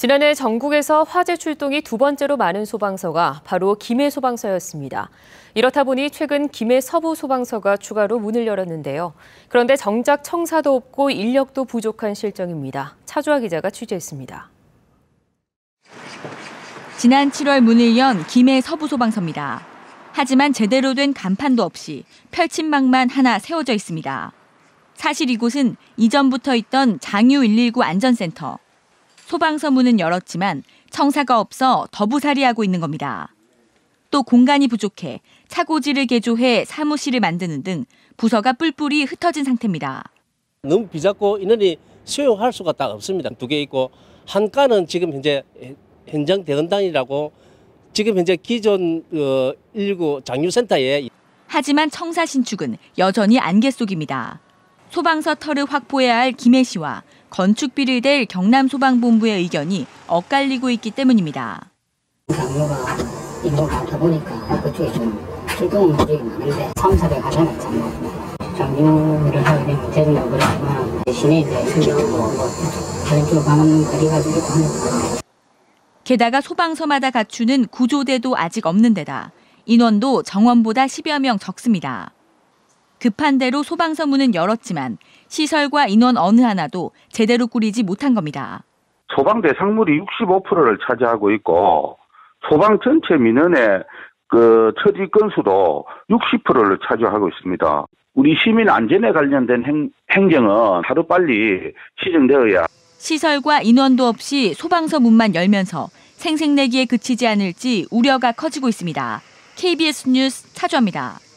지난해 전국에서 화재 출동이 두 번째로 많은 소방서가 바로 김해 소방서였습니다. 이렇다 보니 최근 김해 서부 소방서가 추가로 문을 열었는데요. 그런데 정작 청사도 없고 인력도 부족한 실정입니다. 차주아 기자가 취재했습니다. 지난 7월 문을 연 김해 서부 소방서입니다. 하지만 제대로 된 간판도 없이 펼친막만 하나 세워져 있습니다. 사실 이곳은 이전부터 있던 장유 119 안전센터. 소방서 문은 열었지만 청사가 없어 더부살이하고 있는 겁니다. 또 공간이 부족해 차고지를 개조해 사무실을 만드는 등 부서가 뿔뿔이 흩어진 상태입니다. 너무 비잡고 인원이 수용할 수가 딱 없습니다. 두 개 있고 한 가는 지금 현재 현장 대응단이라고 지금 현재 기존 어, 119 장유센터에 하지만 청사 신축은 여전히 안개 속입니다. 소방서 터를 확보해야 할 김해 시와 건축비를 댈 경남소방본부의 의견이 엇갈리고 있기 때문입니다. 장로가 인도 많다 보니까 그쪽에 좀 출동 물이 많은데 3, 400 하잖아요. 장류를 하게 되면 이제 숨겨두고 뭐 다른 쪽으로 가는 거리가 좀 있고 하니까 게다가 소방서마다 갖추는 구조대도 아직 없는 데다 인원도 정원보다 10여 명 적습니다. 급한 대로 소방서 문은 열었지만 시설과 인원 어느 하나도 제대로 꾸리지 못한 겁니다. 소방 대 상물이 65%를 차지하고 있고 소방 전체 민원의 그 처리 건수도 60%를 차지하고 있습니다. 우리 시민 안전에 관련된 행, 행정은 하루빨리 시정되어야 시설과 인원도 없이 소방서 문만 열면서 생색내기에 그치지 않을지 우려가 커지고 있습니다. KBS 뉴스 차주합니다.